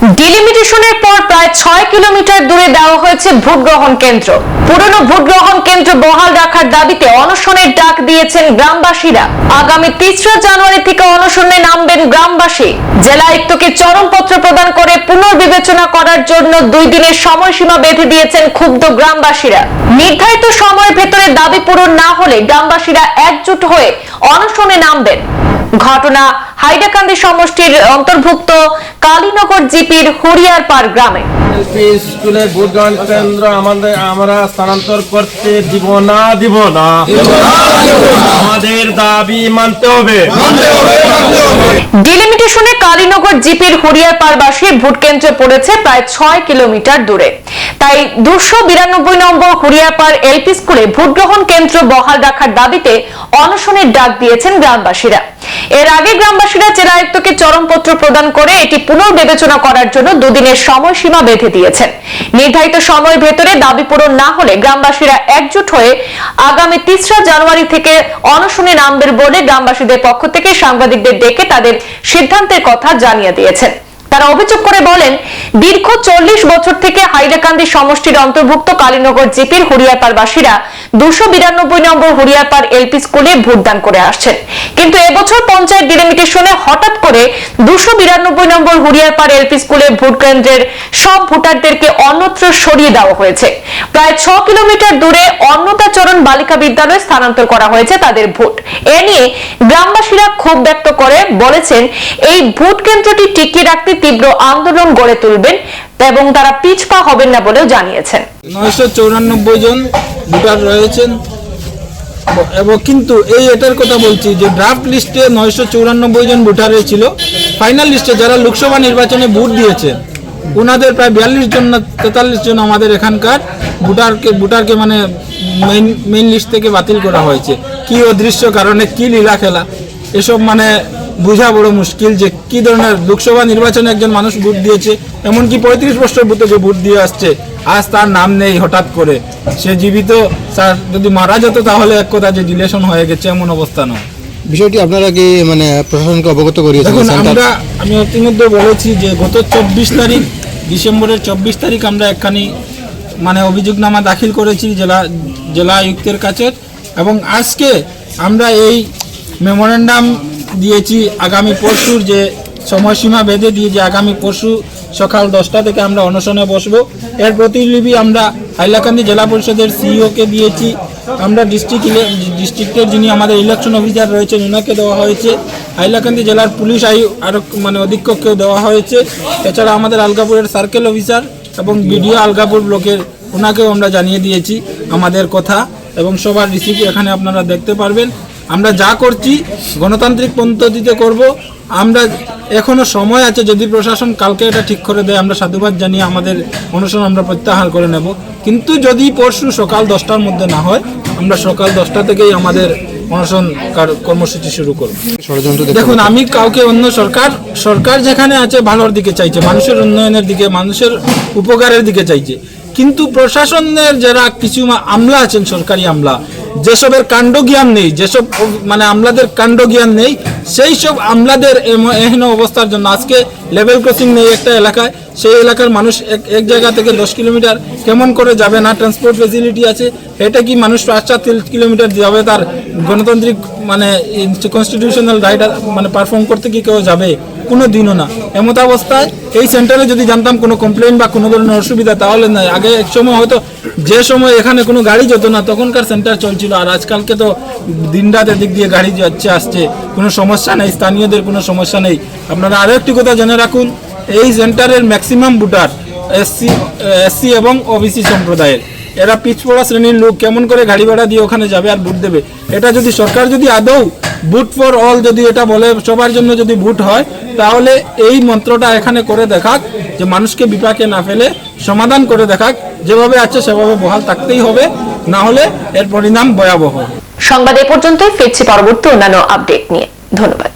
ডিলিমিটেশনের পর প্রায় ছয় কিলোমিটার দূরে দেওয়া হয়েছে ভোট গ্রহণ কেন্দ্র। পুরনো ভোট গ্রহণ কেন্দ্র বহাল রাখার দাবিতে অনশনের ডাক দিয়েছেন গ্রামবাসীরা। আগামী তেসরা জানুয়ারি থেকে অনশনে নামবেন গ্রামবাসী। জেলা আয়ুক্তকে চরমপত্র প্রদান করে পুনর্বিবেচনা করার জন্য দুই দিনের সময়সীমা বেঁধে দিয়েছেন ক্ষুব্ধ গ্রামবাসীরা। নির্ধারিত সময়ের ভেতরে দাবি পূরণ না হলে গ্রামবাসীরা একজোট হয়ে অনশনে নামবেন। ঘটনা হাইডাকান্দি সমষ্টির অন্তর্ভুক্ত কালীনগর জিপির হরিয়ারপাড় গ্রামে। এলপি স্কুলে ভোট গ্রহণ কেন্দ্র আমাদের আমরা স্থানান্তর করতে দিব না দিব না। আমাদের দাবি মানতে হবে। ডিলিমিটেশনে কালীনগর জিপির হরিয়ারপাড়বাসীর ভোট কেন্দ্র পড়েছে প্রায় ছয় কিলোমিটার দূরে। তাই দুশো বিরানব্বই নম্বর হরিয়ারপাড় এলপি স্কুলে ভোট গ্রহণ কেন্দ্র বহাল রাখার দাবিতে অনশনের ডাক দিয়েছেন গ্রামবাসীরা। এর আগে গ্রামবাসীরা জেলা আয়ুক্তকে চরমপত্র প্রদান করে এটি পুনর্বিবেচনা করার জন্য দুদিনের সময়সীমা বেঁধে দিয়েছেন। নির্ধারিত সময়ের ভেতরে দাবি পূরণ না হলে গ্রামবাসীরা একজোট হয়ে আগামী তেসরা জানুয়ারি থেকে অনশনে নামবেন বলে গ্রামবাসীদের পক্ষ থেকে সাংবাদিকদের ডেকে তাদের সিদ্ধান্তের কথা জানিয়ে দিয়েছেন। তারা অভিযোগ করে বলেন, দীর্ঘ চল্লিশ বছর থেকে হাইলাকান্দি সমষ্টির অন্তর্ভুক্ত কালীনগর জিপির হরিয়ারপাড়বাসীরা দুশো বালিকা বিদ্যালয়ে স্থানান্তর করা হয়েছে তাদের ভোট। এ নিয়ে গ্রামবাসীরা ক্ষোভ ব্যক্ত করে, বলেছেন, এই ভোট কেন্দ্রটি টিকিয়ে রাখতে তীব্র আন্দোলন গড়ে তুলবেন এবং তারা পিছপা হবেন না বলেও জানিয়েছেন। নয়শো জন ভোটার রয়েছেন। এবং কিন্তু এই এটার কথা বলছি যে ড্রাফট লিস্টে নয়শো চৌরানব্বই জন ভোটারের ছিল। ফাইনাল লিস্টে যারা লোকসভা নির্বাচনে ভোট দিয়েছেন, ওনাদের প্রায় বিয়াল্লিশ জন না তেতাল্লিশ জন আমাদের এখানকার ভোটারকে ভোটারকে মানে মেইন মেইন লিস্ট থেকে বাতিল করা হয়েছে। কি অদৃশ্য কারণে, কি লীলা খেলা এসব মানে বোঝা বড় মুশকিল যে কি ধরনের লোকসভা নির্বাচনে একজন মানুষ ভোট দিয়েছে এমনকি পঁয়ত্রিশ বছর ভোটে যে ভোট দিয়ে আসছে। আজ তার নাম নেই হঠাৎ করে। সে জীবিত স্যার যদি মারা যেত তাহলে এক কথা যে ডিলেশন হয়ে গেছে এমন অবস্থা নয়। বিষয়টি আপনারা কি মানে প্রশাসনকে অবগত করিয়েছেন? আমরা আমি ইতিমধ্যে বলেছি যে গত চব্বিশ তারিখ ডিসেম্বরের চব্বিশ তারিখ আমরা একখানি মানে অভিযোগনামা দাখিল করেছি জেলা জেলা আয়ুক্তের কাছে। এবং আজকে আমরা এই মেমোরেন্ডাম দিয়েছি। আগামী পরশুর যে সময়সীমা বেঁধে দিয়ে যে আগামী পরশু সকাল দশটা থেকে আমরা অনশনে বসবো। এর প্রতিলিপি আমরা হাইলাকান্দি জেলা পরিষদের সিইওকে দিয়েছি। আমরা ডিস্ট্রিক্ট ডিস্ট্রিক্টের যিনি আমাদের ইলেকশন অফিসার রয়েছেন ওনাকে দেওয়া হয়েছে। হাইলাকান্দি জেলার পুলিশ আয়ু আরও মানে অধীক্ষককেও দেওয়া হয়েছে। এছাড়া আমাদের আলগাপুরের সার্কেল অফিসার এবং বিডিও আলগাপুর ব্লকের ওনাকেও আমরা জানিয়ে দিয়েছি আমাদের কথা। এবং সবার রিসিপ্ট এখানে আপনারা দেখতে পারবেন। আমরা যা করছি গণতান্ত্রিক পদ্ধতিতে করব। আমরা এখনও সময় আছে যদি প্রশাসন কালকে এটা ঠিক করে দেয় আমরা সাধুবাদ জানিয়ে আমাদের অনুসরণ আমরা প্রত্যাহার করে নেব। কিন্তু যদি পরশু সকাল দশটার মধ্যে না হয় আমরা সকাল দশটা থেকেই আমাদের অনশন কর্মসূচি শুরু করব। দেখুন আমি কাউকে অন্য সরকার সরকার যেখানে আছে ভালোর দিকে চাইছে। মানুষের উন্নয়নের দিকে মানুষের উপকারের দিকে চাইছে। কিন্তু প্রশাসনের যারা কিছু আমলা আছেন সরকারি আমলা যেসবের কাণ্ড জ্ঞান নেই, যেসব মানে আমলাদের কাণ্ড জ্ঞান নেই, সেই সব আমলাদের এহেন অবস্থার জন্য আজকে লেভেল ক্রসিং নেই একটা এলাকায়। সেই এলাকার মানুষ এক এক জায়গা থেকে দশ কিলোমিটার কেমন করে যাবে না ট্রান্সপোর্ট ফেসিলিটি আছে, এটা কি মানুষ পাঁচ সাত কিলোমিটার যাবে তার গণতান্ত্রিক মানে কনস্টিটিউশনাল রাইট মানে পারফর্ম করতে কি কেউ যাবে? কোনো দিনও না। এমত অবস্থায় এই সেন্টারে যদি জানতাম কোনো কমপ্লেন বা কোনো ধরনের অসুবিধা, তাহলে না, আগে এক সময় হয়তো যে সময় এখানে কোনো গাড়ি যেত না, তখনকার সেন্টার চলছিল। আর আজকালকে তো দিনরাত এদিক দিয়ে গাড়ি যাচ্ছে, আসছে। কোনো সমস্যা নেই, স্থানীয়দের কোনো সমস্যা নেই। আপনারা আরও একটি কথা জেনে রাখুন, এই সেন্টারের ম্যাক্সিমাম ভোটার এসসি এসসি এবং ওবিসি সম্প্রদায়ের। এরা পিছপড়া শ্রেণির লোক, কেমন করে গাড়ি ভাড়া দিয়ে ওখানে যাবে আর ভোট দেবে? এটা যদি সরকার যদি আদৌ বুট ফর অল যদি এটা বলে, সবার জন্য যদি বুট হয়, তাহলে এই মন্ত্রটা এখানে করে দেখাক, যে মানুষকে বিপাকে না ফেলে সমাধান করে দেখাক, যেভাবে আছে সেভাবে বহাল থাকতেই হবে, না হলে এর পরিণাম ভয়াবহ। সংবাদ এ পর্যন্ত ফিরছি পরবর্তী অন্যান্য আপডেট নিয়ে। ধন্যবাদ।